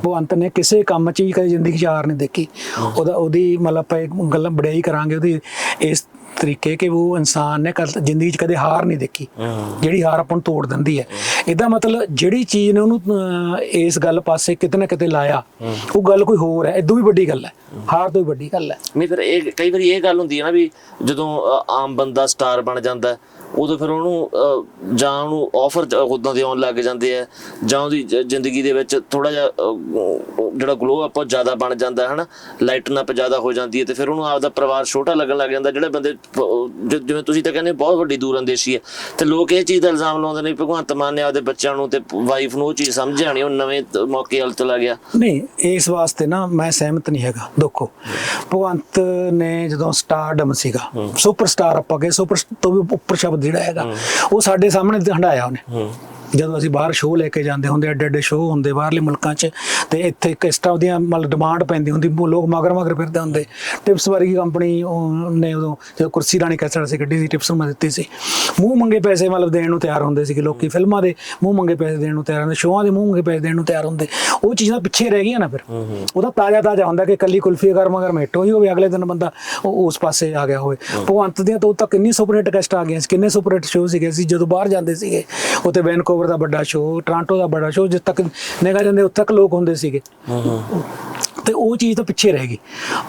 ਭਗਵੰਤ ਨੇ ਕਿਸੇ ਕੰਮ 'ਚ ਵੀ ਕਦੇ ਜ਼ਿੰਦਗੀ 'ਚ ਹਾਰ ਨਹੀਂ ਦੇਖੀ। ਉਹਦਾ ਉਹਦੀ ਮਤਲਬ ਆਪਾਂ ਇੱਕ ਗੱਲ ਬੜਾਈ ਕਰਾਂਗੇ ਉਹਦੀ ਇਸ ਤਰੀਕੇ ਕਿ ਉਹ ਇਨਸਾਨ ਨੇ ਜ਼ਿੰਦਗੀ 'ਚ ਕਦੇ ਹਾਰ ਨਹੀਂ ਦੇਖੀ। ਜਿਹੜੀ ਹਾਰ ਆਪਾਂ ਨੂੰ ਤੋੜ ਦਿੰਦੀ ਹੈ। ਇਹਦਾ ਮਤਲਬ ਜਿਹੜੀ ਚੀਜ਼ ਨੇ ਉਹਨੂੰ ਇਸ ਗੱਲ ਪਾਸੇ ਕਿਤੇ ਨਾ ਕਿਤੇ ਲਾਇਆ ਉਹ ਗੱਲ ਕੋਈ ਹੋਰ ਹੈ। ਇਦੋਂ ਵੀ ਵੱਡੀ ਗੱਲ ਹੈ। ਹਾਰ ਤੋਂ ਵੀ ਵੱਡੀ ਗੱਲ ਹੈ। ਨਹੀਂ ਫਿਰ ਇਹ ਕਈ ਵਾਰੀ ਇਹ ਗੱਲ ਹੁੰਦੀ ਹੈ ਨਾ ਵੀ ਜਦੋਂ ਆਮ ਬੰਦਾ ਸਟਾਰ ਬਣ ਜਾਂਦਾ ਹੈ, ਉਦੋਂ ਫਿਰ ਉਹਨੂੰ ਜਾਂ ਉਹਨੂੰ ਆਫਰ ਉਦਾਂ ਦੇ ਆਉਣ ਲੱਗ ਜਾਂਦੇ ਆ ਜਾਂ ਉਹਦੀ ਜ਼ਿੰਦਗੀ ਦੇ ਵਿੱਚ ਥੋੜਾ ਜਿਹਾ ਜਿਹੜਾ ਗਲੋ ਅਪ ਜ਼ਿਆਦਾ ਬਣ ਜਾਂਦਾ ਹੈ ਹਨਾ? ਲਾਈਟਨ ਅਪ ਜ਼ਿਆਦਾ ਹੋ ਜਾਂਦੀ ਹੈ ਤੇ ਫਿਰ ਉਹਨੂੰ ਆਪਦਾ ਪਰਿਵਾਰ ਛੋਟਾ ਲੱਗਣ ਲੱਗ ਜਾਂਦਾ ਜਿਹੜੇ ਬੰਦੇ ਜਿਵੇਂ ਤੁਸੀਂ ਤਾਂ ਕਹਿੰਦੇ ਬਹੁਤ ਵੱਡੀ ਦੂਰ ਅੰਦੇਸ਼ੀ ਹੈ। ਤੇ ਲੋਕ ਇਹ ਚੀਜ਼ ਦਾ ਇਲਜ਼ਾਮ ਲਾਉਂਦੇ ਨੇ ਭਗਵੰਤ ਮਾਨ ਨੇ ਆਪਦੇ ਬੱਚਿਆਂ ਨੂੰ ਤੇ ਵਾਈਫ ਨੂੰ ਉਹ ਚੀਜ਼ ਸਮਝਿਆ ਨਹੀਂ ਉਹ ਨਵੇਂ ਮੌਕੇ ਵੱਲ ਚਲਾ ਗਿਆ। ਨਹੀਂ ਇਸ ਵਾਸਤੇ ਨਾ ਮੈਂ ਸਹਿਮਤ ਨਹੀਂ ਹੈਗਾ ਦੇਖੋ। ਭਗਵੰਤ ਨੇ ਜਦੋਂ ਸਟਾਰਡਮ ਸੀਗਾ ਸੁਪਰ ਸਟਾਰ ਆਪਾਂ ਕਹੇ ਸੁਪਰ ਤੋਂ ਵੀ ਉੱਪਰ ਸ਼ਬਦ ਜਿਹੜਾ ਹੈਗਾ ਉਹ ਸਾਡੇ ਸਾਹਮਣੇ ਤੇ ਹੰਡਾਇਆ ਉਹਨੇ। ਜਦੋਂ ਅਸੀਂ ਬਾਹਰ ਸ਼ੋਅ ਲੈ ਕੇ ਜਾਂਦੇ ਹੁੰਦੇ ਐਡੇ ਐਡੇ ਸ਼ੋਅ ਹੁੰਦੇ ਬਾਹਰਲੇ ਮੁਲਕਾਂ 'ਚ ਤੇ ਇੱਥੇ ਕਿਸਟਾਂ ਦੀਆਂ ਮਤਲਬ ਡਿਮਾਂਡ ਪੈਂਦੀ ਹੁੰਦੀ ਲੋਕ ਮਗਰ ਮਗਰ ਫਿਰਦੇ ਹੁੰਦੇ। ਟਿਪਸ ਵਰਗੀ ਕੰਪਨੀ ਨੇ ਉਦੋਂ ਜਦੋਂ ਕੁਰਸੀ ਰਾਣੀ ਕੈਸਟ ਸੀ ਗੱਡੀ ਸੀ ਟਿਪਸ ਮੈਂ ਦਿੱਤੀ ਸੀ। ਮੂੰਹ ਮੰਗੇ ਪੈਸੇ ਮਤਲਬ ਦੇਣ ਨੂੰ ਤਿਆਰ ਹੁੰਦੇ ਸੀ ਲੋਕੀ ਫਿਲਮਾਂ ਦੇ ਮੂੰਹ ਮੰਗੇ ਪੈਸੇ ਦੇਣ ਨੂੰ ਤਿਆਰ ਹੁੰਦੇ ਸ਼ੋਆਂ ਦੇ ਮੂੰਹ ਮੰਗੇ ਪੈਸੇ ਦੇਣ ਨੂੰ ਤਿਆਰ ਹੁੰਦੇ। ਉਹ ਚੀਜ਼ਾਂ ਪਿੱਛੇ ਰਹਿ ਗਈਆਂ ਨਾ ਫਿਰ। ਉਹਦਾ ਤਾਜ਼ਾ ਤਾਜ਼ਾ ਹੁੰਦਾ ਕਿ ਕੱਲੀ ਕੁਲਫੀ ਗਰਮ ਗਰਮ ਹਿੱਟ ਹੋਈ ਹੋਵੇ ਅਗਲੇ ਦਿਨ ਬੰਦਾ ਉਹ ਉਸ ਪਾਸੇ ਆ ਗਿਆ ਹੋਵੇ। ਭਗਵੰਤ ਦੀਆਂ ਤਾਂ ਉਹ ਤਾਂ ਕਿੰਨੀ ਸੁਪਰ ਹਿੱਟ ਕੈਸਟ ਆ ਗਈਆਂ ਸੀ ਕਿੰਨੇ ਸੁਪਰ ਹਿੱਟ ਸ਼ੋਅ ਸੀਗੇ ਅਸੀਂ ਜਦੋਂ ਬਾਹਰ ਜਾਂਦੇ ਸੀਗੇ ਉੱਥੇ ਵੈਨਕੂਵਰ ਦਾ ਵੱਡਾ ਸ਼ੋਅ ਟੋਰਾਂਟੋ ਦਾ ਵੱਡਾ ਸ਼ੋਅ ਜਿੱਥੇ ਤੱਕ ਨਿਗਾਹ ਜਾਂਦੇ, ਉੱਥੇ ਤੱਕ ਲੋਕ ਹੁੰਦੇ ਸੀਗੇ। ਤੇ ਉਹ ਚੀਜ਼ ਤਾਂ ਪਿੱਛੇ ਰਹਿ ਗਈ।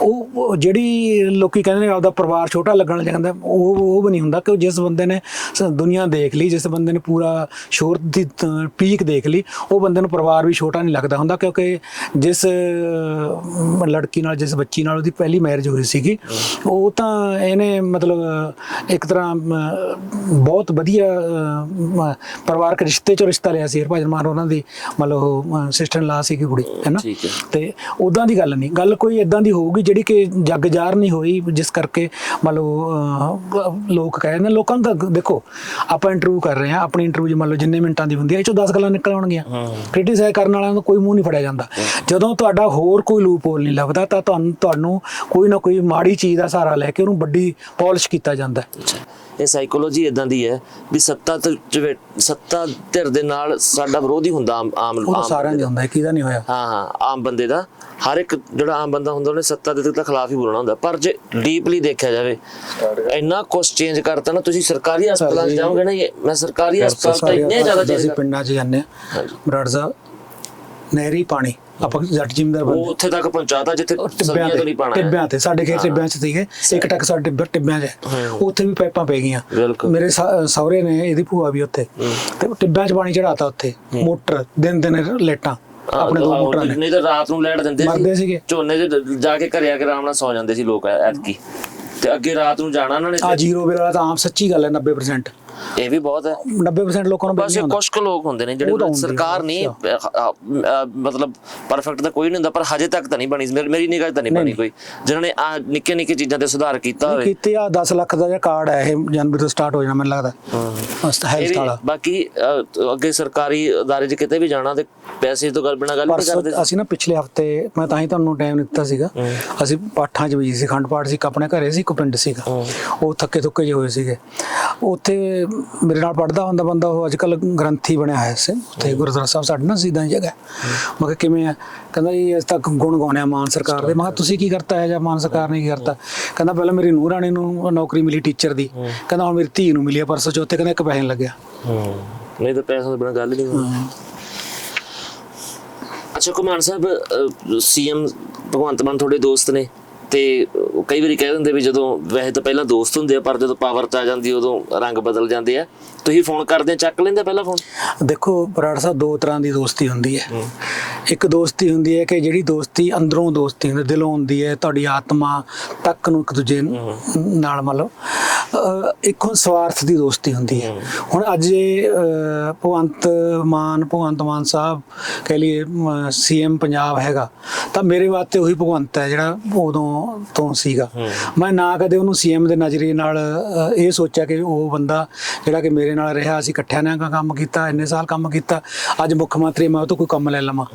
ਉਹ ਜਿਹੜੀ ਲੋਕੀ ਕਹਿੰਦੇ ਨੇ ਆਪਦਾ ਪਰਿਵਾਰ ਛੋਟਾ ਲੱਗਣ ਲੱਗ ਜਾਂਦਾ ਉਹ ਉਹ ਵੀ ਨਹੀਂ ਹੁੰਦਾ ਕਿ ਜਿਸ ਬੰਦੇ ਨੇ ਸ- ਦੁਨੀਆ ਦੇਖ ਲਈ ਜਿਸ ਬੰਦੇ ਨੇ ਪੂਰਾ ਸ਼ੋਰ ਦੀ ਪੀਕ ਦੇਖ ਲਈ ਉਹ ਬੰਦੇ ਨੂੰ ਪਰਿਵਾਰ ਵੀ ਛੋਟਾ ਨਹੀਂ ਲੱਗਦਾ ਹੁੰਦਾ ਕਿਉਂਕਿ ਜਿਸ ਲੜਕੀ ਨਾਲ ਜਿਸ ਬੱਚੀ ਨਾਲ ਉਹਦੀ ਪਹਿਲੀ ਮੈਰਿਜ ਹੋਈ ਸੀਗੀ ਉਹ ਤਾਂ ਇਹਨੇ ਮਤਲਬ ਇੱਕ ਤਰ੍ਹਾਂ ਬਹੁਤ ਵਧੀਆ ਪਰਿਵਾਰਕ ਰਿਸ਼ਤੇ ਚੋਂ ਰਿਸ਼ਤਾ ਲਿਆ ਸੀ ਹਰਭਜਨ ਮਾਨ ਉਹਨਾਂ ਦੀ ਮਤਲਬ ਸਿਸਟਰ ਲਾ ਸੀਗੀ ਕੁੜੀ ਹੈ ਨਾ? ਤੇ ਉਦਾਂ ਦੀ ਗੱਲ ਨਹੀਂ। ਗੱਲ ਕੋਈ ਇਦਾਂ ਦੀ ਹੋਊਗੀ ਜਿਹੜੀ ਕਿ ਜੱਗ ਜਾਰ ਨਹੀਂ ਹੋਈ ਜਿਸ ਕਰਕੇ ਮੰਨ ਲਓ ਲੋਕ ਕਹਿੰਦੇ ਨੇ ਲੋਕਾਂ ਤਾਂ ਦੇਖੋ ਆਪਾਂ ਇੰਟਰਵਿਊ ਕਰ ਰਹੇ ਹਾਂ ਆਪਣੀ ਇੰਟਰਵਿਊ ਮੰਨ ਲਓ ਜਿੰਨੇ ਮਿੰਟਾਂ ਦੀ ਹੁੰਦੀ ਹੈ ਇਹ ਚੋਂ 10 ਗੱਲਾਂ ਨਿਕਲ ਆਉਣਗੀਆਂ ਕ੍ਰਿਟਿਸਾਈਜ਼ ਕਰਨ ਵਾਲਿਆਂ ਦਾ ਕੋਈ ਮੂੰਹ ਨਹੀਂ ਫੜਿਆ ਜਾਂਦਾ। ਜਦੋਂ ਤੁਹਾਡਾ ਹੋਰ ਕੋਈ ਲੂਪ ਹੋਲ ਨਹੀਂ ਲੱਭਦਾ ਤਾਂ ਤੁਹਾਨੂੰ ਤੁਹਾਨੂੰ ਕੋਈ ਨਾ ਕੋਈ ਮਾੜੀ ਚੀਜ਼ ਦਾ ਸਹਾਰਾ ਲੈ ਕੇ ਉਹਨੂੰ ਵੱਡੀ ਪਾਲਿਸ਼ ਕੀਤਾ ਜਾਂਦਾ ਹੈ। ਇਹ ਸਾਈਕੋਲੋਜੀ ਇਦਾਂ ਦੀ ਹੈ ਵੀ ਸੱਤਾ ਤੇ ਸੱਤਾ ਧਿਰ ਦੇ ਨਾਲ ਸਾਡਾ ਵਿਰੋਧ ਹੀ ਹੁੰਦਾ ਆਮ ਆਮ ਉਹ ਸਾਰਿਆਂ ਦੇ ਹੁੰਦਾ ਕਿਹਦਾ ਨਹੀਂ ਹੋਇਆ। ਹਾਂ ਹਾਂ ਆਮ ਬੰਦੇ ਦਾ। ਹਰ ਇੱਕ ਜਿਹੜਾ ਆਮ ਬੰਦਾ ਹੁੰਦਾ ਉਹਨੇ ਸੱਤਾ ਦੇ ਤਾਂ ਖਿਲਾਫ ਹੀ ਬੋਲਣਾ ਹੁੰਦਾ। ਪਰ ਜੇ ਡੀਪਲੀ ਦੇਖਿਆ ਜਾਵੇ ਇੰਨਾ ਕੁਝ ਚੇਂਜ ਕਰਤਾ ਨਾ ਤੁਸੀਂ ਸਰਕਾਰੀ ਹਸਪਤਾਲਾਂ 'ਚ ਜਾਓਗੇ ਨਾ ਮੈਂ ਸਰਕਾਰੀ ਹਸਪਤਾਲ ਤਾਂ ਇੰਨੇ ਜ਼ਿਆਦਾ ਚੇਂਜ ਪਿੰਡਾਂ 'ਚ ਜਾਂਦੇ ਹਾਂ। ਬਰਾੜ ਸਾਹਿਬ ਨਹਿਰੀ ਪਾਣੀ। ਆਪਾਂ ਜੱਟ ਜਿਮਦਾਰ ਉਹ ਬੰਦੇ ਉੱਥੇ ਤੱਕ ਪਹੁੰਚਾਤਾ ਜਿੱਥੇ ਟਿੱਬਿਆਂ ਤੋਂ ਨਹੀਂ ਪਾਣਾ। ਟਿੱਬਿਆਂ ਤੇ ਸਾਡੇ ਖੇਤ ਟਿੱਬਿਆਂ 'ਚ ਸੀਗੇ ਇੱਕ ਟੱਕ ਸਾਡੇ ਟਿੱਬ- ਟਿੱਬਿਆਂ 'ਚ। ਹੈ। ਉੱਥੇ ਵੀ ਪਾਈਪਾਂ ਪੈ ਗਈਆਂ। ਬਿਲਕੁਲ। ਮੇਰੇ ਸਹ- ਸਹੁਰੇ ਨੇ ਇਹਦੀ ਭੂਆ ਵੀ ਉੱਥੇ। ਤੇ ਉਹ ਟਿੱਬਿਆਂ 'ਚ ਪਾਣੀ ਚੜਾਤਾ ਉੱਥੇ ਮੋਟਰ ਦਿਨ ਦਿਨ ਲੇਟਾਂ ਆਪਣੇ ਦੋ ਆਹੋ, ਮੋਟਰਾਂ ਨੇ। ਨਹੀਂ ਤਾਂ ਰਾਤ ਨੂੰ ਲੈਟ ਦਿੰਦੇ ਮਰਦੇ ਸੀਗੇ। ਝੋਨੇ 'ਚ ਜਾ ਕੇ ਘਰੇ ਆ ਕੇ ਆਰਾਮ ਨਾਲ ਸੌ ਜਾਂਦੇ ਸੀ ਲੋਕ ਐਤਕੀ। ਤੇ ਅੱਗੇ ਰਾਤ ਨੂੰ ਜਾਣਾ ਉਹਨਾਂ ਨੇ ਆ ਜ਼ੀਰੋ ਬਿੱਲ ਵਾਲਾ ਤਾਂ ਆਮ ਸੱਚੀ ਗੱਲ ਹੈ 90% ਇਹ ਵੀ ਬਹੁਤ ਹੈ। 90% ਲੋਕਾਂ ਨੂੰ ਬਸ ਕੁਝ ਕੁ ਲੋਕ ਹੁੰਦੇ ਨੇ ਜਿਹੜੇ ਸਰਕਾਰ ਨਹੀਂ ਮਤਲਬ ਪਰਫੈਕਟ ਤਾਂ ਕੋਈ ਨਹੀਂ ਹੁੰਦਾ ਪਰ ਹਜੇ ਤੱਕ ਤਾਂ ਨਹੀਂ ਬਣੀ ਮੇਰੀ- ਨਿਗਾਹ ਤਾਂ ਨਹੀਂ ਬਣੀ ਕੋਈ। ਜਿਨ੍ਹਾਂ ਨੇ ਆ ਨਿੱਕੇ ਨਿੱਕੇ ਚੀਜ਼ਾਂ ਤੇ ਸੁਧਾਰ ਕੀਤਾ ਹੋਵੇ। ਕੀਤੇ ਆ 10 ਲੱਖ ਦਾ ਜਿਹੜਾ ਕਾਰਡ ਹੈ ਇਹ ਜਨਵਰੀ ਤੋਂ ਸਟਾਰਟ ਹੋ ਜਾਣਾ ਮੈਨੂੰ ਲੱਗਦਾ। ਇਹ ਹੈਲਥ ਵਾਲਾ। ਬਾਕੀ ਅੱਗੇ ਸਰਕਾਰੀ ਅਦਾਰੇ 'ਚ ਕਿਤੇ ਵੀ ਜਾਣਾ ਤੇ ਪੈਸੇ ਤੋਂ ਗੱਲ ਬਿਨਾਂ ਗੱਲ ਨਹੀਂ ਕਰਦੇ ਅਸੀਂ ਨਾ ਪਿਛਲੇ ਹਫ਼ਤੇ ਮੈਂ ਤਾਂ ਹੀ ਤੁਹਾਨੂੰ ਟਾਈਮ ਦਿੱਤਾ ਸੀਗਾ। ਅਸੀਂ ਪਾਠਾਂ 'ਚ ਵੀ ਸੀ ਖੰਡ ਪਾਠ ਸੀ ਆਪਣੇ ਘਰੇ ਸੀ ਇੱਕ ਪਿੰਡ ਸੀਗਾ। ਉਹ ਥੱਕੇ ਥੁੱਕੇ ਜਿਹੇ ਹੋਏ ਸੀਗੇ। ਉੱਥੇ ਮੇਰੇ ਨਾਲ ਪੜਦਾ ਹੁੰਦਾ ਬੰਦਾ ਉਹ ਅੱਜ ਕੱਲ ਗ੍ਰੰਥੀ ਬਣਿਆ ਹੋਇਆ ਸੀ। ਉੱਥੇ ਗੁਰਦੁਆਰਾ ਸਾਹਿਬ ਸਾਡੇ ਨਾਲ ਸਿੱਧਾ ਜਗ੍ਹਾ ਮੈਂ ਕਿਹਾ ਕਿਵੇਂ ਆ? ਕਹਿੰਦਾ ਜੀ ਇਸ ਤੱਕ ਗੁਣ ਗਾਉਣਿਆ ਮਾਨ ਸਰਕਾਰ ਦੇ। ਮੈਂ ਕਿਹਾ ਤੁਸੀਂ ਕੀ ਕਰਤਾ ਹੈ ਜਾਂ ਮਾਨ ਸਰਕਾਰ ਨੇ ਕੀ ਕਰਤਾ? ਕਹਿੰਦਾ ਪਹਿਲਾਂ ਮੇਰੀ ਨੂੰਹ ਰਾਣੀ ਨੂੰ ਨੌਕਰੀ ਮਿਲੀ ਟੀਚਰ ਦੀ। ਕਹਿੰਦਾ ਹੁਣ ਮੇਰੀ ਧੀ ਨੂੰ ਮਿਲੀ ਆ ਪਰਸੋਂ ਚੌਥੇ ਕਹਿੰਦਾ ਇੱਕ ਪੈਸੇ ਲੱਗਿਆ। ਹੂੰ। ਨਹੀਂ ਤਾਂ ਪੈਸਿਆਂ ਤੋਂ ਬਿਨਾਂ ਗੱਲ ਨਹੀਂ ਹੁੰਦੀ ਅੱਛਾ ਕੁਮਾਰ ਸਾਹਿਬ ਸੀਐਮ ਭਗਵੰਤ ਮਾਨ ਤੁਹਾਡੇ ਦੋਸਤ ਨੇ। ਤੇ ਕਈ ਵਾਰੀ ਕਹਿ ਦਿੰਦੇ ਵੀ ਜਦੋਂ ਵੈਸੇ ਤਾਂ ਪਹਿਲਾਂ ਦੋਸਤ ਹੁੰਦੇ ਆ ਪਰ ਜਦੋਂ ਪਾਵਰ ਚ ਆ ਜਾਂਦੀ ਉਦੋਂ ਰੰਗ ਬਦਲ ਜਾਂਦੇ ਆ। ਤੁਸੀਂ ਫੋਨ ਕਰਦੇ ਚੱਕ ਲੈਂਦੇ ਪਹਿਲਾਂ ਫੋਨ ਦੇਖੋ ਬਰਾੜ ਸਾਹਿਬ ਦੋ ਤਰ੍ਹਾਂ ਦੀ ਦੋਸਤੀ ਹੁੰਦੀ ਹੈ। ਇੱਕ ਦੋਸਤੀ ਹੁੰਦੀ ਹੈ ਕਿ ਜਿਹੜੀ ਦੋਸਤੀ ਅੰਦਰੋਂ ਦੋਸਤੀ ਹੁੰਦੀ ਦਿਲੋਂ ਹੁੰਦੀ ਹੈ ਤੁਹਾਡੀ ਆਤਮਾ ਤੱਕ ਨੂੰ ਇੱਕ ਦੂਜੇ ਨਾਲ ਮਤਲਬ। ਇੱਕ ਹੁਣ ਸਵਾਰਥ ਦੀ ਦੋਸਤੀ ਹੁੰਦੀ ਹੈ। ਹੁਣ ਅੱਜ ਭਗਵੰਤ ਮਾਨ ਭਗਵੰਤ ਮਾਨ ਸਾਹਿਬ ਕਹਿ ਲਈਏ ਸੀਐਮ ਪੰਜਾਬ ਹੈਗਾ ਤਾਂ ਮੇਰੇ ਵਾਸਤੇ ਉਹੀ ਭਗਵੰਤ ਹੈ ਜਿਹੜਾ ਉਦੋਂ ਤੋਂ ਸੀਗਾ। ਮੈਂ ਨਾ ਕਦੇ ਉਹਨੂੰ ਸੀਐਮ ਦੇ ਨਜ਼ਰੀਏ ਨਾਲ ਇਹ ਸੋਚਿਆ ਕਿ ਉਹ ਬੰਦਾ ਜਿਹੜਾ ਕਿ ਮੇਰੇ ਨਾਲ ਰਿਹਾ ਅਸੀਂ ਇਕੱਠਿਆਂ ਨੇ ਕੰਮ ਕੀਤਾ ਇੰਨੇ ਸਾਲ ਕੰਮ ਕੀਤਾ ਅੱਜ ਮੁੱਖ ਮੰਤਰੀ ਮੈਂ ਉਹ ਤੋਂ ਕੋਈ ਕੰਮ ਲੈ ਲਵਾਂ।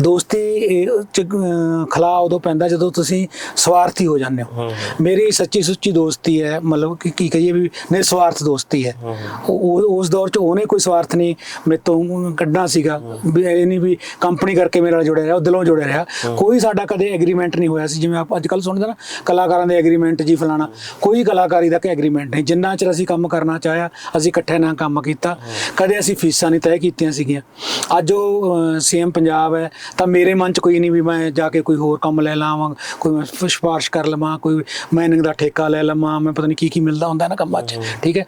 ਦੋਸਤੀ ਖਲਾ ਉਦੋਂ ਪੈਂਦਾ ਜਦੋਂ ਤੁਸੀਂ ਸਵਾਰਥੀ ਹੋ ਜਾਂਦੇ ਹੋ। ਮੇਰੀ ਸੱਚੀ ਸੁੱਚੀ ਦੋਸਤੀ ਹੈ ਮਤਲਬ ਕਿ ਕੀ- ਕੀ ਕਹੀਏ ਵੀ ਨਿਸਵਾਰਥ ਦੋਸਤੀ ਹੈ। ਉਹ ਉਸ ਦੌਰ 'ਚ ਉਹਨੇ ਕੋਈ ਸਵਾਰਥ ਨਹੀਂ ਮੇਰੇ ਤੋਂ ਕੱਢਣਾ ਸੀਗਾ। ਵੀ ਇਹ ਨਹੀਂ ਵੀ ਕੰਪਨੀ ਕਰਕੇ ਮੇਰੇ ਨਾਲ ਜੁੜਿਆ ਰਿਹਾ ਉਹ ਦਿਲੋਂ ਜੁੜਿਆ ਰਿਹਾ। ਕੋਈ ਸਾਡਾ ਕਦੇ ਐਗਰੀਮੈਂਟ ਨਹੀਂ ਹੋਇਆ ਸੀ ਜਿਵੇਂ ਆਪਾਂ ਅੱਜ ਕੱਲ ਸੁਣਦੇ ਨਾ ਕਲਾਕਾਰਾਂ ਦੇ ਐਗਰੀਮੈਂਟ ਜੀ ਫਲਾਣਾ। ਕੋਈ ਕਲਾਕਾਰੀ ਦਾ ਕੋਈ ਐਗਰੀਮੈਂਟ ਨਹੀਂ। ਜਿੰਨਾ ਚਿਰ ਅਸੀਂ ਕੰਮ ਕਰਨਾ ਚਾਹਿਆ ਅਸੀਂ ਇਕੱਠੇ ਨਾਲ ਕੰਮ ਕੀਤਾ। ਕਦੇ ਅਸੀਂ ਫੀਸਾਂ ਨਹੀਂ ਤੈਅ ਕੀਤੀਆਂ ਸੀਗੀਆਂ। ਅੱਜ ਉਹ ਸੀਐਮ ਪੰਜਾਬ ਹੈ ਤਾਂ ਮੇਰੇ ਮਨ 'ਚ ਕੋਈ ਨਹੀਂ ਵੀ ਮੈਂ ਜਾ ਕੇ ਕੋਈ ਹੋਰ ਕੰਮ ਲੈ ਲਾਵਾਂ ਕੋਈ ਸਿਫਾਰਿਸ਼ ਕਰ ਲਵਾਂ ਕੋਈ ਮਾਈਨਿੰਗ ਦਾ ਠੇਕਾ ਲੈ ਲਵਾਂ ਮੈਂ ਪਤਾ ਨਹੀਂ ਕੀ ਕੀ ਮਿਲਦਾ ਹੁੰਦਾ ਨਾ ਕੰਮਾਂ 'ਚ। ਠੀਕ ਹੈ?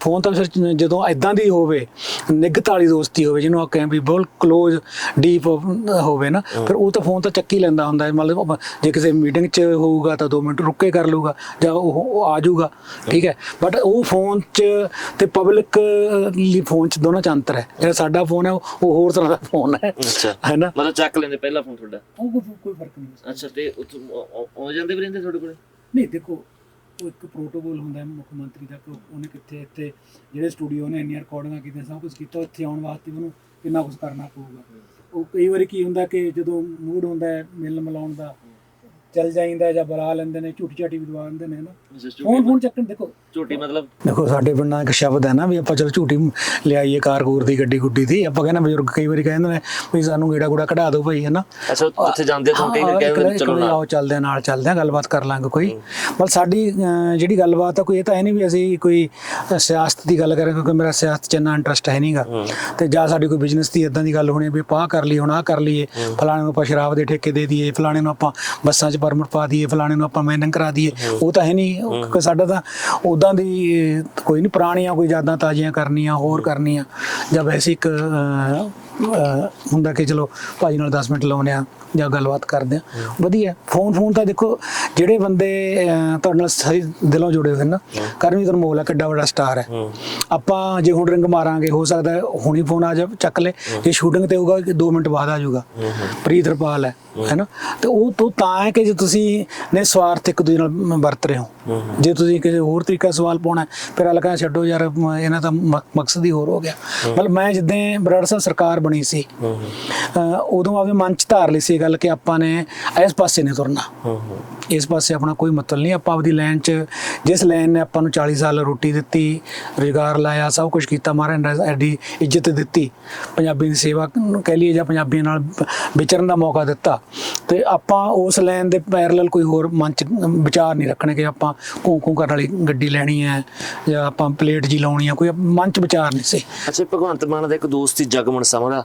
ਫੋਨ ਤਾਂ ਫਿਰ ਜਦੋਂ ਐਦਾਂ ਦੀ ਹੋਵੇ ਨਿੱਘਤ ਵਾਲੀ ਦੋਸਤੀ ਹੋਵੇ ਜਿਹਨੂੰ ਆਪਾਂ ਕਹਿੰਦੇ ਵੀ ਬਹੁਤ ਕਲੋਜ਼ ਡੀਪ ਹੋਵੇ ਨਾ ਫਿਰ ਉਹ ਤਾਂ ਫੋਨ ਤਾਂ ਚੱਕੀ ਲੈਂਦਾ ਹੁੰਦਾ। ਹੈ ਮਤਲਬ ਉਹ ਜੇ ਕਿਸੇ ਮੀਟਿੰਗ 'ਚ ਹੋਊਗਾ ਤਾਂ 2 ਮਿੰਟ ਰੁੱਕ ਕੇ ਕਰ ਲੂਗਾ ਜਾਂ ਉਹ ਉਹ ਆ ਜਾਊਗਾ। ਠੀਕ ਹੈ? ਬਟ ਉਹ ਫੋਨ 'ਚ ਤੇ ਪਬਲਿਕ ਲਈ ਫੋਨ 'ਚ ਦੋਨਾਂ 'ਚ ਅੰਤਰ ਹੈ। ਜਿਹੜਾ ਸਾਡਾ ਫੋਨ ਹੈ ਉਹ ਉਹ ਹੋਰ ਤਰ੍ਹਾਂ ਦਾ ਫੋਨ ਹੈ। ਅੱਛਾ। ਹੈ ਨਾ? ਮਤਲਬ ਚੱਕ ਲੈਂਦੇ ਪਹਿਲਾ ਫੋਨ ਤੁਹਾਡਾ? ਉਹ ਕੋਈ ਫ਼ਰਕ ਨਹੀਂ। ਅੱਛਾ ਤੇ ਆ ਜਾਂਦੇ ਵੀ ਰਹਿੰਦੇ ਤੁਹਾਡੇ ਕੋਲੇ? ਨਹੀਂ ਦੇਖੋ ਉਹ ਇੱਕ ਪ੍ਰੋਟੋਕੋਲ ਹੁੰਦਾ ਹੈ ਮੁੱਖ ਮੰਤਰੀ ਦਾ ਕਿ ਉਹਨੇ ਕਿੱਥੇ ਇੱਥੇ ਜਿਹੜੇ ਸਟੂਡੀਓ ਨੇ ਇੰਨੀਆਂ ਰਿਕਾਰਡਿੰਗਾਂ ਕੀਤੀਆਂ, ਸਭ ਕੁਝ ਕੀਤਾ ਇੱਥੇ ਆਉਣ ਵਾਸਤੇ ਉਹਨੂੰ ਕਿੰਨਾ ਕੁਝ ਕਰਨਾ ਪਊਗਾ। ਉਹ ਕਈ ਵਾਰੀ ਕੀ ਹੁੰਦਾ ਕਿ ਜਦੋਂ ਮੂਡ ਹੁੰਦਾ ਹੈ ਮਿਲਣ ਮਿਲਾਉਣ ਦਾ ਚੱਲ ਜਾਂਦਾ ਜਾਂ ਬੁਲਾ ਲੈਂਦੇ ਨੇ ਝੂਠੀ ਝਾਟੀ ਵੀ ਦਵਾ ਦਿੰਦੇ ਨੇ ਨਾ ਫੋਨ ਫੋਨ ਚੱਕਣ ਦੇਖੋ। ਝੋਟੀ ਮਤਲਬ? ਦੇਖੋ ਸਾਡੇ ਪਿੰਡਾਂ ਇੱਕ ਸ਼ਬਦ ਹੈ ਨਾ ਵੀ ਆਪਾਂ ਚਲੋ ਝੂਠੀ ਲਿਆਈਏ ਕਾਰਗੂਰ ਦੀ ਗੱਡੀ ਗੁੱਡੀ ਦੀ ਆਪਾਂ ਕਹਿੰਦੇ ਬਜ਼ੁਰਗ ਕਈ ਵਾਰੀ ਕਹਿੰਦੇ ਨੇ ਵੀ ਸਾਨੂੰ ਗੇੜਾ ਗੁੜਾ ਕਢਾ ਦਿਓ ਭਾਈ ਹੈ ਨਾ ਅੱਛਾ ਉੱਥੇ ਜਾਂਦੇ ਤੋਂ ਕਈ ਵਾਰ ਕਹਿੰਦੇ ਚਲੋ ਆਓ ਚੱਲਦੇ ਆ ਨਾਲ ਚੱਲਦੇ ਆ ਗੱਲਬਾਤ ਕਰ ਲਾਂਗੇ ਕੋਈ। ਬਸ ਸਾਡੀ ਜਿਹੜੀ ਗੱਲਬਾਤ ਆ ਕੋਈ ਇਹ ਤਾਂ ਹੈ ਨਹੀਂ ਵੀ ਅਸੀਂ ਕੋਈ ਸਿਆਸਤ ਦੀ ਗੱਲ ਕਰਾਂਗੇ ਕਿਉਂਕਿ ਮੇਰਾ ਸਿਆਸਤ 'ਚ ਇੰਨਾ ਇੰਟਰਸਟ ਹੈ ਨਹੀਂਗਾ। ਤੇ ਜਾਂ ਸਾਡੀ ਕੋਈ ਬਿਜ਼ਨਸ ਦੀ ਇਦਾਂ ਦੀ ਗੱਲ ਹੋਣੀ ਵੀ ਆਪਾਂ ਆਹ ਕਰ ਲਈ ਹੁਣ ਕਰ ਲਈਏ ਫਲਾਣੇ ਨੂੰ ਆਪਾਂ ਸ਼ਰਾਬ ਦੇ ਠੇਕੇ ਦੇ ਦਈਏ ਫਲਾਣੇ ਨੂੰ ਆਪਾਂ ਬੱਸਾਂ 'ਚ ਪਰਮਿਟ ਪਾ ਦਈਏ ਫਲਾਣੇ ਨੂੰ ਆਪਾਂ ਮੈਨਿੰਗ ਕਰਾ ਦਈਏ। ਉਹ ਤਾਂ ਹੈ ਨਹੀਂ ਕਿਉਂਕਿ ਸਾਡਾ ਤਾਂ ਉਦਾਂ ਦੀ ਕੋਈ ਨਹੀਂ ਪੁਰਾਣੀਆਂ ਕੋਈ ਯਾਦਾਂ ਤਾਜ਼ੀਆਂ ਕਰਨੀਆਂ ਹੋਰ ਕਰਨੀਆਂ। ਜਾਂ ਵੈਸੇ ਇੱਕ ਹੁੰਦਾ ਕਿ ਚਲੋ ਭਾਜੀ ਨਾਲ 10 ਮਿੰਟ ਲਾਉਨੇ ਆ ਜਾਂ ਗੱਲਬਾਤ ਕਰਦੇ ਆ ਵਧੀਆ ਫੋਨ ਫੋਨ ਤਾਂ ਦੇਖੋ ਜਿਹੜੇ ਬੰਦੇ ਤੁਹਾਡੇ ਨਾਲ ਸਹੀ ਦਿਲੋਂ ਜੁੜੇ ਹੋਏ ਨੇ ਕਰਮਜੀਤ ਅਨਮੋਲ ਹੈ ਕਿੱਡਾ ਵੱਡਾ ਸਟਾਰ ਹੈ। ਆਪਾਂ ਜੇ ਹੁਣ ਰਿੰਗ ਮਾਰਾਂਗੇ ਹੋ ਸਕਦਾ ਹੁਣੀ ਫੋਨ ਆ ਜਾ ਚੱਕ ਲੈ। ਜੇ ਸ਼ੂਟਿੰਗ ਤੇ ਹੋਊਗਾ ਕਿ 2 ਮਿੰਟ ਬਾਅਦ ਆ ਜਾਊਗਾ। ਪ੍ਰੀਤ ਰਪਾਲ ਹੈ ਹੈਨਾ ਤੇ ਉਹ ਤੋਂ ਤਾਂ ਹੈ ਕਿ ਜੇ ਤੁਸੀਂ ਨੇ ਸਵਾਰਥ ਇੱਕ ਦੂਜੇ ਨਾਲ ਵਰਤ ਰਹੇ ਹੋ। ਜੇ ਤੁਸੀਂ ਕਿਸੇ ਹੋਰ ਤਰੀਕਾ ਸਵਾਲ ਪਾਉਣਾ ਫਿਰ ਅਲਕਾ ਛੱਡੋ ਯਾਰ ਇਹਨਾਂ ਦਾ ਮਕਸਦ ਹੀ ਹੋਰ ਹੋ ਗਿਆ। ਮਤਲਬ ਮੈਂ ਜਿੱਦਾਂ ਬਰਾੜ ਸਾਹਿਬ ਸਰਕਾਰ ਬਣੀ ਸੀ ਉਦੋਂ ਆਪਦੇ ਮਨ ਚ ਧਾਰ ਲਈ ਸੀ ਗੱਲ ਕਿ ਆਪਾਂ ਨੇ ਇਸ ਪਾਸੇ ਨਹੀਂ ਤੁਰਨਾ। ਇਸ ਪਾਸੇ ਆਪਣਾ ਕੋਈ ਮਤਲਬ ਨਹੀਂ, ਆਪਾਂ ਆਪਦੀ ਲਾਈਨ 'ਚ, ਜਿਸ ਲਾਈਨ ਨੇ ਆਪਾਂ ਨੂੰ 40 ਸਾਲ ਰੋਟੀ ਦਿੱਤੀ, ਰੁਜ਼ਗਾਰ ਲਾਇਆ, ਸਭ ਕੁਝ ਕੀਤਾ, ਮਹਾਰਾਜ ਨੇ ਐਡੀ ਇੱਜ਼ਤ ਦਿੱਤੀ ਪੰਜਾਬੀ ਦੀ ਸੇਵਾ ਕਹਿ ਲਈਏ ਜਾਂ ਪੰਜਾਬੀਆਂ ਨਾਲ ਵਿਚਰਨ ਦਾ ਮੌਕਾ ਦਿੱਤਾ, ਤੇ ਆਪਾਂ ਉਸ ਲਾਈਨ ਦੇ ਪੈਰਲਲ ਕੋਈ ਹੋਰ ਮਨ 'ਚ ਵਿਚਾਰ ਨਹੀਂ ਰੱਖਣੇ ਕਿ ਆਪਾਂ ਕੂੰ ਕੂੰ ਕਰਨ ਵਾਲੀ ਗੱਡੀ ਲੈਣੀ ਹੈ, ਜਾਂ ਆਪਾਂ ਪਲੇਟ ਜੀ ਲਾਉਣੀ ਹੈ, ਕੋਈ ਮਨ 'ਚ ਵਿਚਾਰ ਨਹੀਂ ਸੀ। ਅੱਛਾ, ਭਗਵੰਤ ਮਾਨ ਦਾ ਇੱਕ ਦੋਸਤ ਸੀ ਜਗਮਨ ਸਮਰਾ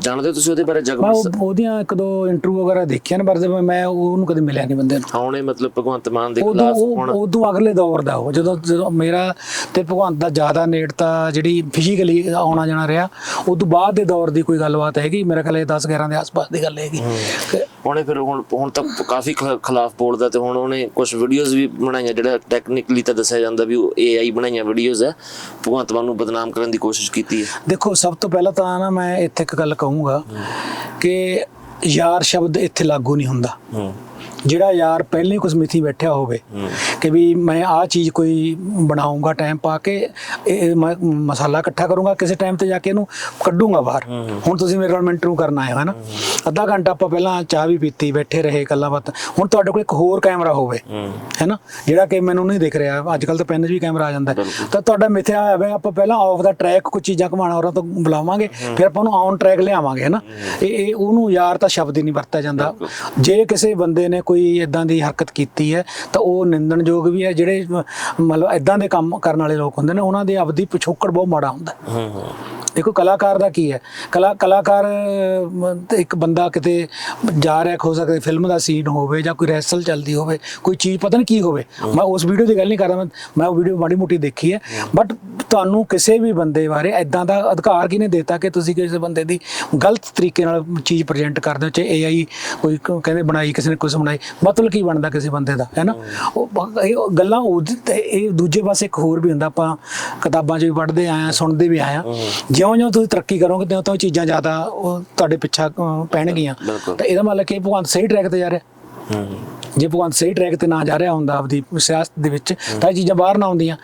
ਜਾਣਦੇ ਹੋ ਤੁਸੀਂ ਉਹਦੇ ਬਾਰੇ ਮੈਂ ਜਗਮਨ ਉਹ- ਉਹਦੀਆਂ ਇੱਕ ਦੋ ਇੰਟਰਵਿਊ ਵਗੈਰਾ ਦੇਖੀਆਂ ਨੇ ਪਰ ਮੈਂ ਉਹਨੂੰ ਕਦੇ ਮਿਲਿਆ ਨਹੀਂ ਬੰਦੇ ਨੂੰ। ਆਉਣੇ ਮਤਲਬ ਭਗਵੰਤ ਮਾਨ ਦੇ ਉਦੋਂ ਖਿਲਾਫ ਉਹ ਹੁਣ ਉਦੋਂ ਅਗਲੇ ਦੌਰ ਦਾ ਉਹ ਜਦੋਂ ਜਦੋਂ ਮੇਰਾ ਤੇ ਭਗਵੰਤ ਦਾ ਜ਼ਿਆਦਾ ਨੇੜਤਾ ਜਿਹੜੀ ਫਿਜ਼ੀਕਲੀ ਆਉਣਾ ਜਾਣਾ ਰਿਹਾ ਉਦੋਂ ਬਾਅਦ ਦੇ ਦੌਰ ਦੀ ਕੋਈ ਗੱਲਬਾਤ ਹੈਗੀ? ਮੇਰੇ ਖਿਆਲ ਇਹ 10 11 ਦੇ ਆਸ-ਪਾਸ ਦੀ ਗੱਲ ਹੈਗੀ। ਤੇ ਉਹਨੇ ਫਿਰ ਹੁਣ ਹੁਣ ਤਾਂ ਕਾਫੀ ਖ- ਖਿਲਾਫ ਬੋਲਦਾ ਤੇ ਹੁਣ ਉਹਨੇ ਕੁਝ ਵੀਡੀਓਜ਼ ਵੀ ਬਣਾਈਆਂ ਜਿਹੜਾ ਟੈਕਨੀਕਲੀ ਤਾਂ ਦੱਸਿਆ ਜਾਂਦਾ ਵੀ ਉਹ AI ਬਣਾਈਆਂ ਵੀਡੀਓਜ਼ ਹੈ। ਭਗਵੰਤ ਮਾਨ ਨੂੰ ਬਦਨਾਮ ਕਰਨ ਦੀ ਕੋਸ਼ਿਸ਼ ਕੀਤੀ ਹੈ। ਦੇਖੋ ਸਭ ਤੋਂ ਪਹਿਲਾਂ ਤਾਂ ਨਾ ਮੈਂ ਇੱਥੇ ਇੱਕ ਗੱਲ ਗੱਲ ਕਹੂੰਗਾ ਕਿ ਯਾਰ ਸ਼ਬਦ ਇੱਥੇ ਲਾਗੂ ਨਹੀਂ ਹੁੰਦਾ। ਜਿਹੜਾ ਯਾਰ ਪਹਿਲਾਂ ਹੀ ਕੁਝ ਮਿੱਥੀ ਬੈਠਿਆ ਹੋਵੇ ਕਿ ਵੀ ਮੈਂ ਆਹ ਚੀਜ਼ ਕੋਈ ਬਣਾਉਂਗਾ ਟਾਈਮ ਪਾ ਕੇ ਮਸਾਲਾ ਇਕੱਠਾ ਕਰੂੰਗਾ ਕਿਸੇ ਟਾਈਮ ਤੇ ਜਾ ਕੇ ਇਹਨੂੰ ਕੱਢੂੰਗਾ ਬਾਹਰ। ਹੁਣ ਤੁਸੀਂ ਮੇਰੇ ਨਾਲ ਇੰਟਰਵਿਊ ਕਰਨ ਆਏ ਹੋ ਹੈ। ਨਾ ਅੱਧਾ ਘੰਟਾ ਆਪਾਂ ਪਹਿਲਾਂ ਚਾਹ ਵੀ ਪੀਤੀ ਬੈਠੇ ਰਹੇ ਗੱਲਾਂ ਬਾਤਾਂ। ਹੁਣ ਤੁਹਾਡੇ ਕੋਲ ਇੱਕ ਹੋਰ ਕੈਮਰਾ ਹੋਵੇ ਹੈ। ਨਾ ਜਿਹੜਾ ਕਿ ਮੈਨੂੰ ਨਹੀਂ ਦਿਖ ਰਿਹਾ ਅੱਜ ਕੱਲ ਤਾਂ ਪੈਨ 'ਚ ਵੀ ਕੈਮਰਾ ਆ ਜਾਂਦਾ। ਤਾਂ ਤੁਹਾਡਾ ਮਿੱਥਿਆ ਹੋਇਆ ਆਪਾਂ ਪਹਿਲਾਂ ਆਫ ਦਾ ਟਰੈਕ ਕੁਝ ਚੀਜ਼ਾਂ ਘਮਾਣਾ ਉਹਨਾਂ ਤੋਂ ਬੁਲਾਵਾਂਗੇ ਫਿਰ ਆਪਾਂ ਉਹਨੂੰ ਔਨ ਟਰੈਕ ਲਿਆਵਾਂਗੇ ਹੈ। ਨਾ ਇਹ ਇਹ ਉਹਨੂੰ ਯਾਰ ਤਾਂ ਸ਼ਬਦ ਹੀ ਨਹੀਂ ਵਰਤਿਆ ਜਾਂਦਾ। ਜੇ ਕਿਸੇ ਬੰਦੇ ਨੇ ਕੋਈ ਕੋਈ ਇਦਾਂ ਦੀ ਹਰਕਤ ਕੀਤੀ ਹੈ, ਤਾਂ ਉਹ ਨਿੰਦਣਯੋਗ ਵੀ ਹੈ, ਜਿਹੜੇ ਮਤਲਬ ਇਦਾਂ ਦੇ ਕੰਮ ਕਰਨ ਵਾਲੇ ਲੋਕ ਹੁੰਦੇ ਨੇ, ਉਹਨਾਂ ਦੇ ਆਪਦੀ ਪਿਛੋਕੜ ਬਹੁਤ ਮਾੜਾ ਹੁੰਦਾ ਦੇਖੋ ਕਲਾਕਾਰ ਦਾ ਕੀ ਹੈ? ਕਲਾ ਕਲਾਕਾਰ ਇੱਕ ਬੰਦਾ ਕਿਤੇ ਜਾ ਰਿਹਾ ਹੋ ਸਕਦਾ ਫਿਲਮ ਦਾ ਸੀਨ ਹੋਵੇ ਜਾਂ ਕੋਈ ਰੈਸਲ ਚੱਲਦੀ ਹੋਵੇ ਕੋਈ ਚੀਜ਼ ਪਤਾ ਨਹੀਂ ਕੀ ਹੋਵੇ। ਮੈਂ ਉਸ ਵੀਡੀਓ ਦੀ ਗੱਲ ਨਹੀਂ ਕਰਦਾ ਮੈਂ ਮੈਂ ਉਹ ਵੀਡੀਓ ਮਾੜੀ ਮੋਟੀ ਦੇਖੀ ਹੈ। ਬਟ ਤੁਹਾਨੂੰ ਕਿਸੇ ਵੀ ਬੰਦੇ ਬਾਰੇ ਐਦਾਂ ਦਾ ਅਧਿਕਾਰ ਕਿਹਨੇ ਦਿੱਤਾ ਕਿ ਤੁਸੀਂ ਕਿਸੇ ਬੰਦੇ ਦੀ ਗਲਤ ਤਰੀਕੇ ਨਾਲ ਚੀਜ਼ ਪ੍ਰੈਜ਼ੈਂਟ ਕਰਦੇ ਹੋ ਚਾਹੇ AI ਕੋਈ ਕਹਿੰਦੇ ਬਣਾਈ ਕਿਸੇ ਨੇ ਕੁਝ ਬਣਾਈ ਮਤਲਬ ਕੀ ਬਣਦਾ ਕਿਸੇ ਬੰਦੇ ਦਾ ਹੈ ਨਾ ਉਹ ਉਹ ਗੱਲਾਂ ਉਹਦੇ ਤੇ ਇਹ ਦੂਜੇ ਪਾਸੇ ਇੱਕ ਹੋਰ ਵੀ ਹੁੰਦਾ ਆਪਾਂ ਕਿਤਾਬਾਂ 'ਚ ਵੀ ਪੜ੍ਹਦੇ ਆਏ ਆ ਸੁਣਦੇ ਵੀ ਆਏ ਆ ਜਿਉਂ-ਜਿਉਂ ਤੁਸੀਂ ਤਰੱਕੀ ਕਰੋਗੇ ਤਿਉਂ ਤਿਉਂ ਚੀਜ਼ਾਂ ਜ਼ਿਆਦਾ ਉਹ ਤੁਹਾਡੇ ਪਿੱਛਾ ਅ, ਪੈਣਗੀਆਂ। ਬਿਲਕੁਲ। ਤਾਂ ਇਹਦਾ ਮਤਲਬ ਕਿ ਭਗਵੰਤ ਸਹੀ ਟਰੈਕ ਤੇ ਜਾ ਰਿਹਾ। ਹੂੰ ਜੇ ਭਗਵੰਤ ਸਹੀ ਟਰੈਕ ਤੇ ਨਾ ਜਾ ਰਿਹਾ ਹੁੰਦਾ ਆਪਦੀ ਸਿਆਸਤ ਦੇ ਵਿੱਚ ਤਾਂ ਇਹ ਚੀਜ਼ਾਂ ਬਾਹਰ ਨਾ ਆਉਂਦੀਆਂ।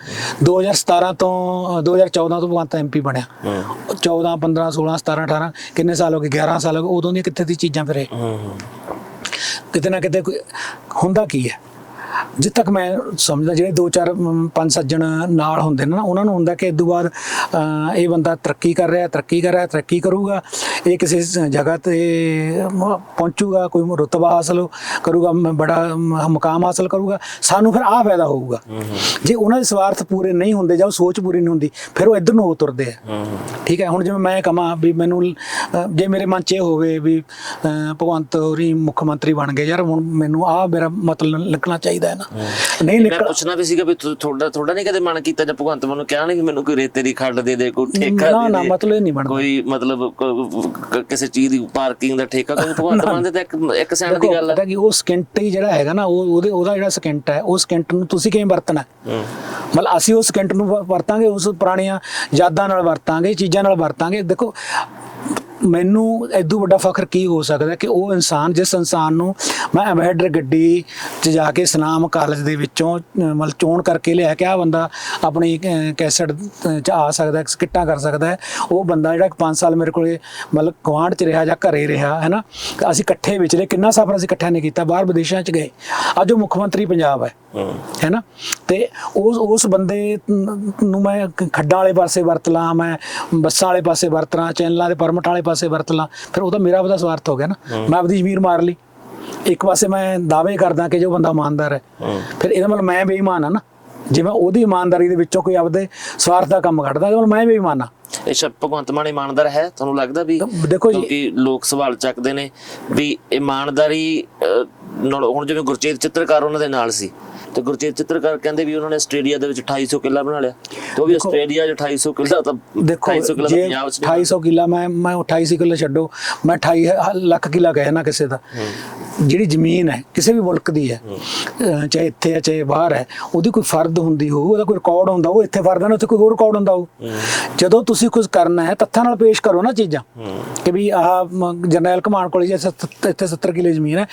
2017 ਤੋਂ ਅ, 2014 ਤੋਂ ਭਗਵੰਤ ਐਮਪੀ ਬਣਿਆ। ਹੂੰ 14 15 16 17 18 ਕਿੰਨੇ ਸਾਲ ਹੋ ਗਏ? 11 ਸਾਲ ਹੋ ਗਏ। ਉਦੋਂ ਦੀਆਂ ਕਿੱਥੇ ਦੀ ਚੀਜ਼ਾਂ ਫਿਰ? ਹੂੰ। ਕਿਤੇ ਨਾ ਕਿਤੇ ਕੋਈ ਹੁੰਦਾ ਕੀ ਹੈ? ਜਿੱਥੇ ਤੱਕ ਮੈਂ ਸਮਝਦਾ ਜਿਹੜੇ ਦੋ ਚਾਰ ਅਮ, ਪੰਜ ਸੱਜਣ ਨਾਲ ਹੁੰਦੇ ਨੇ ਨਾ ਉਹਨਾਂ ਨੂੰ ਹੁੰਦਾ ਕਿ ਇਸ ਤੋਂ ਬਾਅਦ ਇਹ ਬੰਦਾ ਤਰੱਕੀ ਕਰ ਰਿਹਾ ਤਰੱਕੀ ਕਰ ਰਿਹਾ ਤਰੱਕੀ ਕਰੂਗਾ ਇਹ ਕਿਸੇ ਜਗ੍ਹਾ ਤੇ ਪਹੁੰਚੂਗਾ ਕੋਈ ਰੁਤਬਾ ਹਾਸਲ ਕਰੂਗਾ ਮ- ਬੜਾ ਮੁਕਾਮ ਹਾਸਲ ਕਰੂਗਾ ਸਾਨੂੰ ਫਿਰ ਆਹ ਫਾਇਦਾ ਹੋਊਗਾ। ਜੇ ਉਹਨਾਂ ਦੇ ਸਵਾਰਥ ਪੂਰੇ ਨਹੀਂ ਹੁੰਦੇ ਜਾਂ ਉਹ ਸੋਚ ਪੂਰੀ ਨਹੀਂ ਹੁੰਦੀ ਫਿਰ ਉਹ ਇੱਧਰ ਨੂੰ ਹੋ ਤੁਰਦੇ ਆ। ਠੀਕ ਹੈ ਹੁਣ ਜਿਵੇਂ ਮੈਂ ਕਹਾਂ ਵੀ ਮੈਨੂੰ ਜੇ ਮੇਰੇ ਮਨ 'ਚ ਇਹ ਹੋਵੇ ਵੀ ਭਗਵੰਤ ਹੋਰੀ ਮੁੱਖ ਮੰਤਰੀ ਬਣ ਗਏ ਯਾਰ ਹੁਣ ਮੈਨੂੰ ਆਹ ਮੇਰਾ ਮਤਲਬ ਲੱਗਣਾ ਚਾਹੀਦਾ ਹੈ। ਨਾ ਨਹੀਂ ਮੈਂ ਨਿਕਲ ਪੁੱਛਣਾ ਵੀ ਸੀਗਾ ਵੀ ਤੁ- ਤੁਹਾਡਾ ਤੁਹਾਡਾ ਨਹੀਂ ਕਦੇ ਮਨ ਕੀਤਾ ਜਾਂ ਭਗਵੰਤ ਮੈਨੂੰ ਕਿਹਾ ਨਹੀਂ ਵੀ ਮੈਨੂੰ ਕੋਈ ਰੇਤੇ ਦੀ ਖੱਡ ਦੇ ਦੇ ਕੋਈ ਠੇਕਾ ਨਾ ਦੇ ਨਾ ਦੇ? ਮਤਲਬ ਇਹ ਨਹੀਂ ਬਣਦਾ। ਕੋਈ ਮਤਲਬ ਕ- ਕ- ਕਿਸੇ ਚੀਜ਼ ਦੀ ਪਾਰਕਿੰਗ ਦਾ ਠੇਕਾ? ਕੋਈ ਭਗਵੰਤ ਮਾਨ ਦੇ ਤਾਂ ਇੱਕ ਇੱਕ ਸੈਂਟ ਦੀ ਗੱਲ ਹੈ। ਪਤਾ ਕਿ ਉਹ ਸਕਿੰਟ ਹੀ ਜਿਹੜਾ ਹੈਗਾ ਨਾ ਉਹ ਉਹਦੇ ਉਹਦਾ ਜਿਹੜਾ ਸਕਿੰਟ ਹੈ ਉਹ ਸਕਿੰਟ ਨੂੰ ਤੁਸੀਂ ਕਿਵੇਂ ਵਰਤਣਾ? ਹੈ? ਹੂੰ। ਮਤਲਬ ਅਸੀਂ ਉਸ ਸਕਿੰਟ ਨੂੰ ਵ- ਵਰਤਾਂਗੇ ਉਸ ਪੁਰਾਣੀਆਂ ਯਾਦਾਂ ਨਾਲ ਵਰਤਾਂਗੇ ਚੀਜ਼ਾਂ ਨਾਲ ਵਰਤਾਂਗੇ। ਦੇਖੋ ਮੈਨੂੰ ਐਦੂ ਵੱਡਾ ਫਖਰ ਕੀ ਹੋ ਸਕਦਾ ਕਿ ਉਹ ਇਨਸਾਨ ਜਿਸ ਇਨਸਾਨ ਨੂੰ ਮੈਂ ਐਮਬੈਸਡਰ ਗੱਡੀ 'ਚ ਜਾ ਕੇ ਸਨਾਮ ਕਾਲਜ ਦੇ ਵਿੱਚੋਂ ਮਤਲਬ ਚੋਣ ਕਰਕੇ ਲਿਆ ਕਿ ਆ ਬੰਦਾ ਆਪਣੀ ਕੈਸਟ 'ਚ ਆ ਸਕਦਾ ਹੈ ਸਕਿੱਟਾਂ ਕਰ ਸਕਦਾ ਹੈ। ਉਹ ਬੰਦਾ ਜਿਹੜਾ 5 ਸਾਲ ਮੇਰੇ ਕੋਲੇ ਮਤਲਬ ਗਵਾਂਢ 'ਚ ਰਿਹਾ ਜਾਂ ਘਰੇ ਰਿਹਾ ਹੈ ਨਾ ਅਸੀਂ ਇਕੱਠੇ ਵਿਚਰੇ ਕਿੰਨਾ ਸਫ਼ਰ ਅਸੀਂ ਇਕੱਠਿਆਂ ਨੇ ਕੀਤਾ ਬਾਹਰ ਵਿਦੇਸ਼ਾਂ 'ਚ ਗਏ। ਅੱਜ ਉਹ ਮੁੱਖ ਮੰਤਰੀ ਪੰਜਾਬ ਹੈ ਹੂੰ। ਹੈ ਨਾ ਤੇ ਉਸ ਉਸ ਬੰਦੇ ਨੂੰ ਮੈਂ ਖੱਡਾਂ ਵਾਲੇ ਪਾਸੇ ਵਰਤ ਲਾਂ ਮੈਂ ਬੱਸਾਂ ਵਾਲੇ ਪਾਸੇ ਵਰਤ ਲਾਂ ਚੈਨਲਾਂ ਦੇ ਪਰਮਟ ਵਾਲੇ ਪਾਸੇ ਵਰਤ ਲਾਂ ਫਿਰ ਉਹ ਤਾਂ ਮੇਰਾ ਉਹਦਾ ਸਵਾਰਥ ਹੋ ਗਿਆ ਨਾ। ਮੈਂ ਆਪਦੀ ਜ਼ਮੀਰ ਮਾਰ ਲਈ। ਇੱਕ ਪਾਸੇ ਮੈਂ ਦਾਅਵੇ ਕਰਦਾ ਕਿ ਜੋ ਬੰਦਾ ਇਮਾਨਦਾਰ ਹੈ। ਫਿਰ ਇਹਦਾ ਮਤਲਬ ਮੈਂ ਬੇਈਮਾਨ ਆ ਨਾ। ਜੇ ਮੈਂ ਉਹਦੀ ਇਮਾਨਦਾਰੀ ਦੇ ਵਿੱਚੋਂ ਕੋਈ ਆਪਦੇ ਸਵਾਰਥ ਦਾ ਕੰਮ ਕੱਢਦਾ ਤਾਂ ਮੈਂ ਬੇਈਮਾਨ ਆ ਇਹ ਸ਼ਬ ਭਗਵੰਤ ਮਾਨ ਇਮਾਨਦਾਰ ਹੈ ਤੁਹਾਨੂੰ ਲੱਗਦਾ ਵੀ ਦੇਖੋ ਜੀ। ਕਿਉਂਕਿ ਲੋਕ ਸਵਾਲ ਚੱਕਦੇ ਨੇ ਵੀ ਇਮਾਨਦਾਰੀ ਹੁਣ ਜਿਵੇਂ ਗੁਰਚੇਤ ਚਿੱਤਰਕਾਰ ਉਹਨਾਂ ਦੇ ਨਾਲ ਸੀ ਤੇ ਗੁਰਚੇਤ ਚਿੱਤਰਕਾਰ ਕਹਿੰਦੇ ਵੀ ਉਹਨਾਂ ਨੇ ਆਸਟ੍ਰੇਲੀਆ ਦੇ ਵਿੱਚ 2800 ਕਿੱਲਾ ਬਣਾ ਲਿਆ। ਤੇ ਉਹ ਵੀ ਆਸਟ੍ਰੇਲੀਆ 'ਚ 2800 ਕਿੱਲਾ ਤਾਂ ਦੇਖੋ 2800 ਕਿੱਲਾ ਤਾਂ ਜੇ ਪੰਜਾਬ 'ਚ ਨਹੀਂ 2800 ਕਿੱਲਾ ਮੈਂ ਮੈਂ 28 ਕਿੱਲਾ ਛੱਡੋ ਮੈਂ 28 ਲੱਖ ਕਿੱਲਾ ਕਹੇ ਨਾ ਕਿਸੇ ਦਾ। ਜਿਹੜੀ ਜ਼ਮੀਨ ਹੈ ਕਿਸੇ ਵੀ ਮੁਲਕ ਦੀ ਹੈ ਚਾਹੇ ਇੱਥੇ ਹੈ ਚਾਹੇ ਬਾਹਰ ਹੈ ਉਹਦੀ ਕੋਈ ਫਰਦ ਹੁੰਦੀ ਹੋਊ ਉਹਦਾ ਕੋਈ ਰਿਕਾਰਡ ਹੁੰਦਾ ਉਹ ਇੱਥੇ ਫਰਦ ਹੈ ਨਾ ਉੱਥੇ ਕੋਈ ਹੋਰ ਰਿਕਾਰਡ ਹੁੰਦਾ ਹੋਊ। ਜਦੋਂ ਤੁਸੀਂ ਕੁਝ ਕਰਨਾ ਹੈ ਤੱਥਾਂ ਨਾਲ ਪੇਸ਼ ਕਰੋ ਨਾ ਚੀਜ਼ਾਂ ਕਿ ਵੀ ਆਹ ਜਰਨੈਲ ਕਮਾਨ ਕੋਲ ਜੇ ਇੱਥੇ 70 ਕਿੱਲੇ ਜ਼ਮੀਨ ਹੈ।